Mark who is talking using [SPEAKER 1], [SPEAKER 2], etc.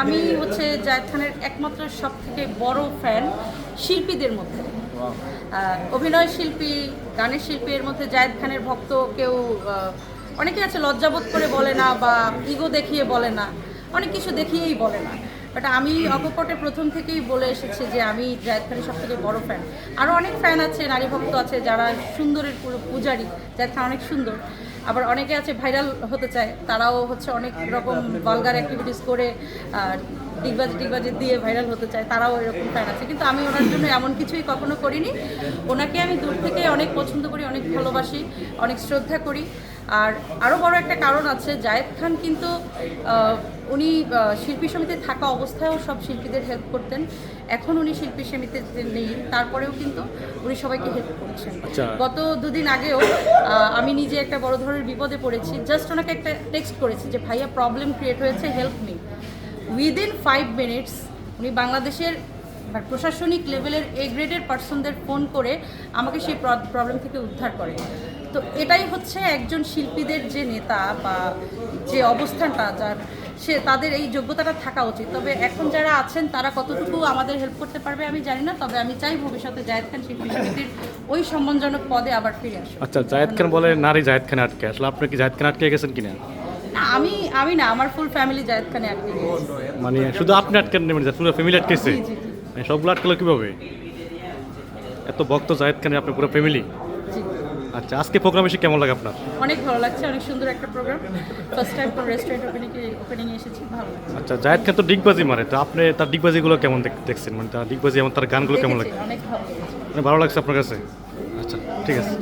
[SPEAKER 1] আমি হচ্ছে জায়দ খানের একমাত্র সব থেকে বড় ফ্যান শিল্পীদের মধ্যে। অভিনয় শিল্পী, গানের শিল্পী এর মধ্যে জায়েদ খানের ভক্ত কেউ অনেকে আছে লজ্জাবোধ করে বলে না বা ইগো দেখিয়ে বলে না, অনেক কিছু দেখিয়েই বলে না। বাট আমি অকপটে প্রথম থেকেই বলে এসেছি যে আমি জায়েদ খানের সব থেকে বড় ফ্যান আরও অনেক ফ্যান আছে, নারী ভক্ত আছে যারা সুন্দরের পূজারি। জায়েদ খান অনেক সুন্দর। আবার অনেকে আছে ভাইরাল হতে চায় তারাও হচ্ছে অনেক রকম ভালগার অ্যাক্টিভিটিস করে ডিগবাজি ডিগবাজি দিয়ে ভাইরাল হতে চায় তারাও এরকম ফ্যান আছে। কিন্তু আমি ওনার জন্য এমন কিছুই কখনো করিনি। ওনাকে আমি দূর থেকে অনেক পছন্দ করি অনেক ভালোবাসি অনেক শ্রদ্ধা করি। আর আরও বড় একটা কারণ আছে জায়েদ খান কিন্তু উনি শিল্পী সমিতিতে থাকা অবস্থায়ও সব শিল্পীদের হেল্প করতেন। এখন উনি শিল্পী সমিতিতে নেই তারপরেও কিন্তু উনি সবাইকে হেল্প করছেন।
[SPEAKER 2] আচ্ছা।
[SPEAKER 1] গত দুদিন আগেও আমি নিজে একটা বড় ধরনের বিপদে পড়েছি। জাস্ট ওনাকে একটা টেক্সট করেছি যে ভাইয়া প্রবলেম ক্রিয়েট হয়েছে help me within five minutes উনি বাংলাদেশের প্রশাসনিক লেভেলের এ গ্রেডের পার্সনদের ফোন করে আমাকে সেই প্রবলেম থেকে উদ্ধার করে। তো এটাই হচ্ছে একজন শিল্পীদের যে নেতা বা যে অবস্থানটা, যার সে তাদের এই যোগ্যতাটা থাকা উচিত। তবে এখন যারা আছেন, তারা কতটুকু আমাদের হেল্প করতে পারবে আমি জানি না, তবে আমি চাই ভবিষ্যতে জায়েদ খান শিল্পী সমিতির ওই সম্মানজনক পদে আবার ফিরে আসুন
[SPEAKER 2] আচ্ছা জায়েদ খান বলে নারী জায়েদ খান আটকে। আসলে আপনি কি জায়েদ খান আটকে গেছেন কিনা?
[SPEAKER 1] না আমি আমি না আমার ফুল ফ্যামিলি জায়েদ খানে আটকে গেছে
[SPEAKER 2] মানে শুধু আপনি আটকেন নেবেন পুরো ফ্যামিলি আটকেছে। মানে সবগুলো আটকালো কীভাবে? এত ভক্ত জায়েদ খানের আপনার পুরো ফ্যামিলি আচ্ছা আজকে প্রোগ্রাম এসে কেমন লাগে আপনার?
[SPEAKER 1] অনেক ভালো লাগছে অনেক সুন্দর একটা প্রোগ্রাম ফার্স্ট টাইম কোনো রেস্টুরেন্ট ওপেনিং ওপেনিং এসেছি ভালো লাগছে।
[SPEAKER 2] আচ্ছা জায়েদ খান তো ডিগবাজি মারে তো আপনি তার ডিগবাজিগুলো কেমন দেখছেন? মানে তার ডিগবাজি এবং তার গানগুলো কেমন লাগে?
[SPEAKER 1] অনেক ভালো লেগেছে।
[SPEAKER 2] মানে ভালো লাগছে আপনার কাছে? আচ্ছা ঠিক আছে।